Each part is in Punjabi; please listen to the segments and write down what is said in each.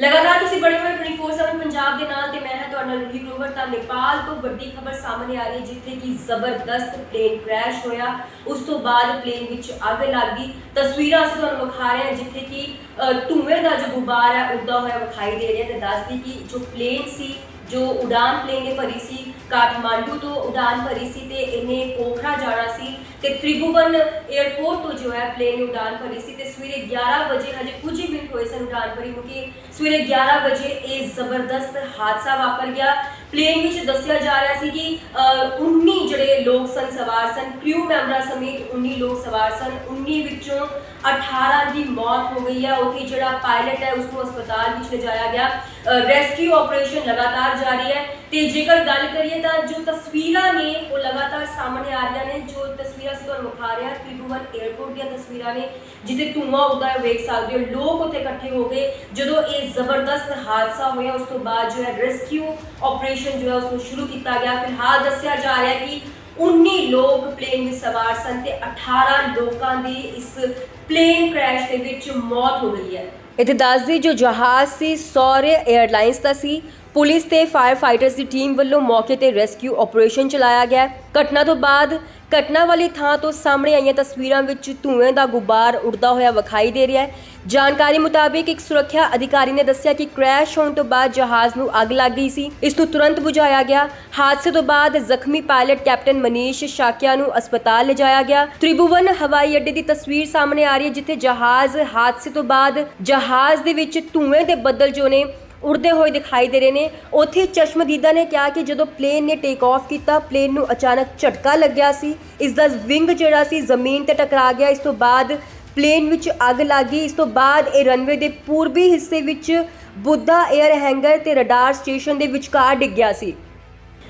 ਲਗਾਤਾਰ ਤੁਸੀਂ ਬਣੇ ਹੋਏ 24/7 ਪੰਜਾਬ ਦੇ ਨਾਲ ਤੇ ਮੈਂ ਹਾਂ ਤੁਹਾਡਾ ਰੂਹੀ ਗਰੋਵਰ ਤਾਂ ਨੇਪਾਲ ਤੋਂ ਵੱਡੀ ਖਬਰ ਸਾਹਮਣੇ ਆ ਰਹੀ ਹੈ ਜਿੱਥੇ ਕਿ ਜ਼ਬਰਦਸਤ ਪਲੇਨ ਕ੍ਰੈਸ਼ ਹੋਇਆ। ਉਸ ਤੋਂ ਬਾਅਦ ਪਲੇਨ ਵਿੱਚ ਅੱਗ ਲੱਗ ਗਈ। ਤਸਵੀਰਾਂ ਅਸੀਂ ਤੁਹਾਨੂੰ ਵਿਖਾ ਰਹੇ ਹਾਂ ਜਿੱਥੇ ਕਿ ਅ, ਧੂਏ ਦਾ ਜੋ ਗੁਬਾਰ ਹੈ ਉੱਡਦਾ ਹੋਇਆ ਵਿਖਾਈ ਦੇ ਰਿਹਾ ਤੇ ਦੱਸਦੀ ਕਿ ਜੋ ਪਲੇਨ ਸੀ ਜੋ ਉਡਾਨ ਪਲੇਨ ਨੇ ਭਰੀ ਸੀ, ਕਾਠਮਾਂਡੂ ਤੋਂ ਉਡਾਨ ਭਰੀ ਸੀ ਤੇ ਇਹਨੇ ਪੋਖਰਾ ਜਾਣਾ ਸੀ ਤੇ ਤ੍ਰਿਭੁਵਨ 에ਅਰਪੋਰਟ ਤੋਂ ਜੋ ਹੈ ਪਲੇਨ ਨੇ ਉਡਾਨ ਭਰੀ ਸੀ ਤੇ ਸਵੇਰੇ 11 ਵਜੇ, ਹਜੇ ਕੁਝ ਹੀ ਮਿੰਟ ਹੋਏ ਸਨ ਉਡਾਨ ਭਰੀ ਨੂੰ ਸਵੇਰੇ 11 ਵਜੇ ਇਹ ਜ਼ਬਰਦਸਤ ਹਾਦਸਾ ਵਾਪਰ ਗਿਆ। ਪਲੇਨ ਵਿੱਚ ਦੱਸਿਆ ਜਾ ਰਿਹਾ ਸੀ ਕਿ ਅ, 19 ਜਿਹੜੇ ਲੋਕ ਸਨ ਸਵਾਰ ਸਨ ਕ੍ਰਿਊ ਮੈਂਬਰਾਂ ਸਮੇਤ 19 ਲੋਕ ਸਵਾਰ ਸਨ। 19 ਵਿੱਚੋਂ 18 ਦੀ ਮੌਤ ਹੋ ਗਈ ਹੈ ਉੱਥੇ ਜਿਹੜਾ ਪਾਇਲਟ ਹੈ ਉਸ ਨੂੰ ਹਸਪਤਾਲ ਵਿੱਚ ਲਿਜਾਇਆ ਗਿਆ। ਰੈਸਕਿਊ ਆਪਰੇਸ਼ਨ ਲਗਾਤਾਰ ਜਾਰੀ ਹੈ। ਤੇ ਜੇਕਰ ਗੱਲ ਕਰੀਏ ਤਾਂ ਜੋ ਤਸਵੀਰਾਂ ਨੇ ਉਹ ਲਗਾਤਾਰ ਸਾਹਮਣੇ ਆ ਰਹੀਆਂ ਨੇ। ਜੋ ਤਸਵੀਰਾਂ ਅਸੀਂ ਤੁਹਾਨੂੰ ਵਿਖਾ ਰਹੇ ਹਾਂ ਤ੍ਰਿਭੁਵਨ 에ਅਰਪੋਰਟ ਦੀਆਂ ਤਸਵੀਰਾਂ ਨੇ ਜਿੱਥੇ ਧੂੰਆਂ ਉੱਡਦਾ ਹੈ ਵੇਖ ਸਕਦੇ ਹੋ ਲੋਕ ਉੱਥੇ ਇਕੱਠੇ ਹੋ ਗਏ। ਜਦੋਂ ਇਹ ਜ਼ਬਰਦਸਤ ਹਾਦਸਾ ਹੋਇਆ ਉਸ ਤੋਂ ਬਾਅਦ ਜੋ ਹੈ ਰੈਸਕਿਊ ਆਪਰੇਸ਼ਨ ਜੋ ਹੈ ਉਸ ਨੂੰ ਸ਼ੁਰੂ ਕੀਤਾ ਗਿਆ। ਫਿਲਹਾਲ ਦੱਸਿਆ ਜਾ ਰਿਹਾ ਹੈ ਕਿ 19 ਲੋਕ ਪਲੇਨ ਵਿੱਚ ਸਵਾਰ ਸਨ ਤੇ 18 ਲੋਕਾਂ ਦੀ ਇਸ ਪਲੇਨ ਕ੍ਰੈਸ਼ ਦੇ ਵਿੱਚ ਮੌਤ ਹੋ ਗਈ ਹੈ। ਇੱਥੇ ਦੱਸਦੀ ਜੋ ਜਹਾਜ਼ ਸੀ, ਸੌਰੇ 에ਅਰਲਾਈਨਸ ਦਾ ਸੀ। ਪੁਲਿਸ ਤੇ ਫਾਇਰ ਫਾਈਟਰਸ ਦੀ ਟੀਮ ਵੱਲੋਂ ਮੌਕੇ ਤੇ ਰੈਸਕਿਊ ਆਪਰੇਸ਼ਨ ਚਲਾਇਆ ਗਿਆ। ਘਟਨਾ ਤੋਂ ਬਾਅਦ ਘਟਨਾ ਵਾਲੀ ਥਾਂ ਤੋਂ ਸਾਹਮਣੇ ਆਈਆਂ ਤਸਵੀਰਾਂ ਵਿੱਚ ਧੂਏ ਦਾ ਗੁਬਾਰ ਉੱਡਦਾ ਹੋਇਆ ਵਿਖਾਈ ਦੇ ਰਿਹਾ ਹੈ। ਜਾਣਕਾਰੀ ਮੁਤਾਬਿਕ ਇੱਕ ਸੁਰੱਖਿਆ ਅਧਿਕਾਰੀ ਨੇ ਦੱਸਿਆ ਕਿ ਕ੍ਰੈਸ਼ ਹੋਣ ਤੋਂ ਬਾਅਦ ਜਹਾਜ਼ ਨੂੰ ਅੱਗ ਲੱਗ ਗਈ ਸੀ। ਇਸ ਨੂੰ ਤੁਰੰਤ ਬੁਝਾਇਆ ਗਿਆ। ਹਾਦਸੇ ਤੋਂ ਬਾਅਦ ਜ਼ਖਮੀ ਪਾਇਲਟ ਕੈਪਟਨ ਮਨੀਸ਼ ਸ਼ਾਕਿਆ ਨੂੰ ਹਸਪਤਾਲ ਲਿਜਾਇਆ ਗਿਆ। ਤ੍ਰਿਭੁਵਨ ਹਵਾਈ ਅੱਡੇ ਦੀ ਤਸਵੀਰ ਸਾਹਮਣੇ ਆ ਰਹੀ ਹੈ, ਜਿੱਥੇ ਜਹਾਜ਼ ਹਾਦਸੇ ਤੋਂ ਬਾਅਦ ਜਹਾਜ਼ ਦੇ ਵਿੱਚ ਧੂਏ ਦੇ ਬੱਦਲ ਜੋ ਨੇ, ਉੜਦੇ ਹੋਏ ਦਿਖਾਈ ਦੇ ਰਹੇ ਨੇ। ਉੱਥੇ ਚਸ਼ਮਦੀਦਾ ਨੇ ਕਿਹਾ ਕਿ ਜਦੋਂ ਪਲੇਨ ਨੇ ਟੇਕ ਆਫ ਕੀਤਾ, ਪਲੇਨ ਨੂੰ ਅਚਾਨਕ ਝਟਕਾ ਲੱਗਿਆ ਸੀ। ਇਸ ਦਾ ਵਿੰਗ ਜਿਹੜਾ ਸੀ, ਜ਼ਮੀਨ ਤੇ ਟਕਰਾ ਗਿਆ। ਇਸ ਤੋਂ ਬਾਅਦ ਪਲੇਨ ਵਿੱਚ ਅੱਗ ਲੱਗ ਗਈ। ਇਸ ਤੋਂ ਬਾਅਦ ਇਹ ਰਨਵੇ ਦੇ ਪੂਰਬੀ ਹਿੱਸੇ ਵਿੱਚ ਬੁੱਧਾ 에ਅਰ ਹੈਂਗਰ ਤੇ ਰਡਾਰ ਸਟੇਸ਼ਨ ਦੇ ਵਿਚਕਾਰ ਡਿੱਗਿਆ ਸੀ।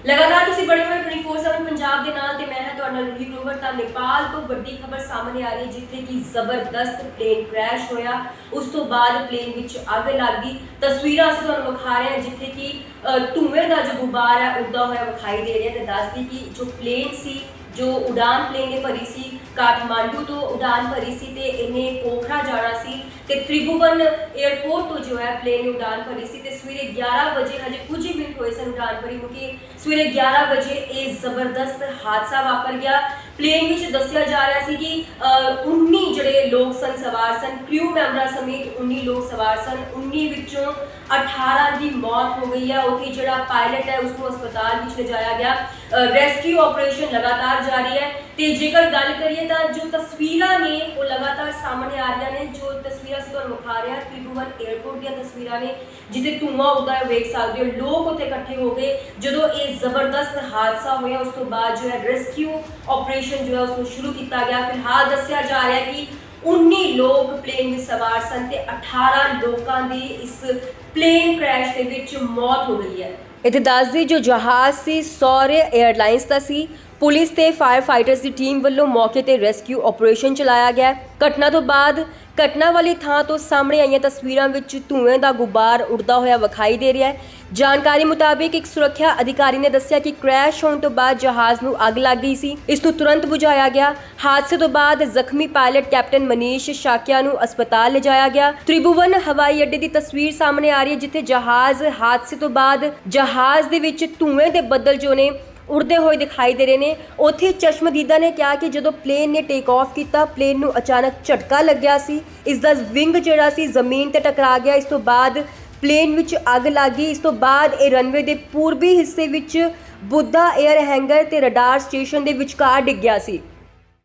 ਲਗਾਤਾਰ ਤੁਸੀਂ ਬਣੇ ਹੋਏ 24/7 ਪੰਜਾਬ ਦੇ ਨਾਲ ਤੇ ਮੈਂ ਹਾਂ ਤੁਹਾਡਾ ਰੂਹੀ ਗਰੋਵਰ ਤਾਂ ਨੇਪਾਲ ਤੋਂ ਵੱਡੀ ਖਬਰ ਸਾਹਮਣੇ ਆ ਰਹੀ ਜਿੱਥੇ ਕਿ ਜ਼ਬਰਦਸਤ ਪਲੇਨ ਕ੍ਰੈਸ਼ ਹੋਇਆ। ਉਸ ਤੋਂ ਬਾਅਦ ਪਲੇਨ ਵਿੱਚ ਅੱਗ ਲੱਗ ਗਈ। ਤਸਵੀਰਾਂ ਅਸੀਂ ਤੁਹਾਨੂੰ ਵਿਖਾ ਰਹੇ ਹਾਂ ਜਿੱਥੇ ਕਿ ਅ, ਧੂਏ ਦਾ ਜੋ ਗੁਬਾਰ ਹੈ ਉੱਡਦਾ ਹੋਇਆ ਵਿਖਾਈ ਦੇ ਰਿਹਾ ਤੇ ਦੱਸਦੀ ਕਿ ਜੋ ਪਲੇਨ ਸੀ ਜੋ ਉਡਾਨ ਪਲੇਨ ਨੇ ਭਰੀ ਸੀ, ਕਾਠਮਾਂਡੂ ਤੋਂ ਉਡਾਨ ਭਰੀ ਸੀ ਤੇ ਇਹਨੇ ਪੋਖਰਾ ਜਾਣਾ ਸੀ ਤੇ ਤ੍ਰਿਭੁਵਨ 에ਅਰਪੋਰਟ ਤੋਂ ਜੋ ਹੈ ਪਲੇਨ ਨੇ ਉਡਾਨ ਭਰੀ ਸੀ ਤੇ ਸਵੇਰੇ 11 ਵਜੇ ਹਜੇ ਕੁਝ ਹੀ ਮਿੰਟ ਹੋਏ ਸਨ ਉਡਾਨ ਭਰੀ ਨੂੰ ਕਿ ਸਵੇਰੇ 11 ਵਜੇ ਇਹ ਜ਼ਬਰਦਸਤ ਹਾਦਸਾ ਵਾਪਰ ਗਿਆ। ਪਲੇਨ ਵਿੱਚ ਦੱਸਿਆ ਜਾ ਰਿਹਾ ਸੀ ਕਿ ਅ, 19 ਜਿਹੜੇ ਲੋਕ ਸਨ ਸਵਾਰ ਸਨ ਕ੍ਰਿਊ ਮੈਂਬਰਾਂ ਸਮੇਤ 19 ਲੋਕ ਸਵਾਰ ਸਨ 19 ਵਿੱਚੋਂ 18 ਦੀ ਮੌਤ ਹੋ ਗਈ ਹੈ ਉੱਥੇ ਜਿਹੜਾ ਪਾਇਲਟ ਹੈ ਉਸ ਨੂੰ ਹਸਪਤਾਲ ਵਿੱਚ ਲਿਜਾਇਆ ਗਿਆ। ਰੈਸਕਿਊ ਆਪਰੇਸ਼ਨ ਲਗਾਤਾਰ ਜਾਰੀ ਹੈ। ਤੇ ਜੇਕਰ ਗੱਲ ਕਰੀਏ ਤਾਂ ਜੋ ਤਸਵੀਰਾਂ ਨੇ ਉਹ ਲਗਾਤਾਰ ਸਾਹਮਣੇ ਆ ਰਹੀਆਂ ਨੇ। ਜੋ ਤਸਵੀਰਾਂ ਅਸੀਂ ਤੁਹਾਨੂੰ ਵਿਖਾ ਰਹੇ ਹਾਂ ਤ੍ਰਿਭੁਵਨ 에ਅਰਪੋਰਟ ਦੀਆਂ ਤਸਵੀਰਾਂ ਨੇ ਜਿੱਥੇ ਧੂੰਆਂ ਉੱਡਦਾ ਹੈ ਵੇਖ ਸਕਦੇ ਹੋ ਲੋਕ ਉੱਥੇ ਇਕੱਠੇ ਹੋ ਗਏ ਜਦੋਂ ਇਹ ਜ਼ਬਰਦਸਤ ਹਾਦਸਾ ਹੋਇਆ ਉਸ ਤੋਂ ਬਾਅਦ ਜੋ ਹੈ ਰੈਸਕਿਊ ਆਪਰੇਸ਼ਨ ਜੋ ਹੈ ਉਸ ਨੂੰ ਸ਼ੁਰੂ ਕੀਤਾ ਗਿਆ। ਫਿਲਹਾਲ ਦੱਸਿਆ ਜਾ ਰਿਹਾ ਹੈ ਕਿ 19 ਲੋਕ ਪਲੇਨ ਵਿੱਚ ਸਵਾਰ ਸਨ ਤੇ 18 ਲੋਕਾਂ ਦੀ ਇਸ ਪਲੇਨ ਕ੍ਰੈਸ਼ ਦੇ ਵਿੱਚ ਮੌਤ ਹੋ ਗਈ ਹੈ। ਇੱਥੇ ਦੱਸਦੀ ਜੋ ਜਹਾਜ਼ ਸੀ, ਸੌਰੇ 에ਅਰਲਾਈਨਸ ਦਾ ਸੀ। ਪੁਲਿਸ ਤੇ ਫਾਇਰ ਫਾਈਟਰਸ ਦੀ ਟੀਮ ਵੱਲੋਂ ਮੌਕੇ ਤੇ ਰੈਸਕਿਊ ਆਪਰੇਸ਼ਨ ਚਲਾਇਆ ਗਿਆ ਘਟਨਾ ਤੋਂ ਬਾਅਦ ਘਟਨਾ ਵਾਲੀ ਥਾਂ ਤੋਂ ਸਾਹਮਣੇ ਆਈਆਂ ਤਸਵੀਰਾਂ ਵਿੱਚ ਧੂਏ ਦਾ ਗੁਬਾਰ ਉੱਡਦਾ ਹੋਇਆ ਵਿਖਾਈ ਦੇ ਰਿਹਾ ਹੈ। ਜਾਣਕਾਰੀ ਮੁਤਾਬਿਕ ਇੱਕ ਸੁਰੱਖਿਆ ਅਧਿਕਾਰੀ ਨੇ ਦੱਸਿਆ ਕਿ ਕ੍ਰੈਸ਼ ਹੋਣ ਤੋਂ ਬਾਅਦ ਜਹਾਜ਼ ਨੂੰ ਅੱਗ ਲੱਗ ਗਈ ਸੀ। ਇਸ ਨੂੰ ਤੁਰੰਤ ਬੁਝਾਇਆ ਗਿਆ। ਹਾਦਸੇ ਤੋਂ ਬਾਅਦ ਜ਼ਖਮੀ ਪਾਇਲਟ ਕੈਪਟਨ ਮਨੀਸ਼ ਸ਼ਾਕਿਆ ਨੂੰ ਹਸਪਤਾਲ ਲਿਜਾਇਆ ਗਿਆ। ਤ੍ਰਿਭੁਵਨ ਹਵਾਈ ਅੱਡੇ ਦੀ ਤਸਵੀਰ ਸਾਹਮਣੇ ਆ ਰਹੀ ਹੈ, ਜਿੱਥੇ ਜਹਾਜ਼ ਹਾਦਸੇ ਤੋਂ ਬਾਅਦ ਜਹਾਜ਼ ਦੇ ਵਿੱਚ ਧੂਏ ਦੇ ਬੱਦਲ ਜੋ ਨੇ, ਉੜਦੇ ਹੋਏ ਦਿਖਾਈ ਦੇ ਰਹੇ ਨੇ। ਉੱਥੇ ਚਸ਼ਮਦੀਦਾ ਨੇ ਕਿਹਾ ਕਿ ਜਦੋਂ ਪਲੇਨ ਨੇ ਟੇਕ ਆਫ ਕੀਤਾ, ਪਲੇਨ ਨੂੰ ਅਚਾਨਕ ਝਟਕਾ ਲੱਗਿਆ ਸੀ। ਇਸ ਦਾ ਵਿੰਗ ਜਿਹੜਾ ਸੀ, ਜ਼ਮੀਨ ਤੇ ਟਕਰਾ ਗਿਆ। ਇਸ ਤੋਂ ਬਾਅਦ ਪਲੇਨ ਵਿੱਚ ਅੱਗ ਲੱਗ ਗਈ। ਇਸ ਤੋਂ ਬਾਅਦ ਇਹ ਰਨਵੇ ਦੇ ਪੂਰਬੀ ਹਿੱਸੇ ਵਿੱਚ ਬੁੱਧਾ 에ਅਰ ਹੈਂਗਰ ਤੇ ਰਡਾਰ ਸਟੇਸ਼ਨ ਦੇ ਵਿਚਕਾਰ ਡਿੱਗਿਆ ਸੀ।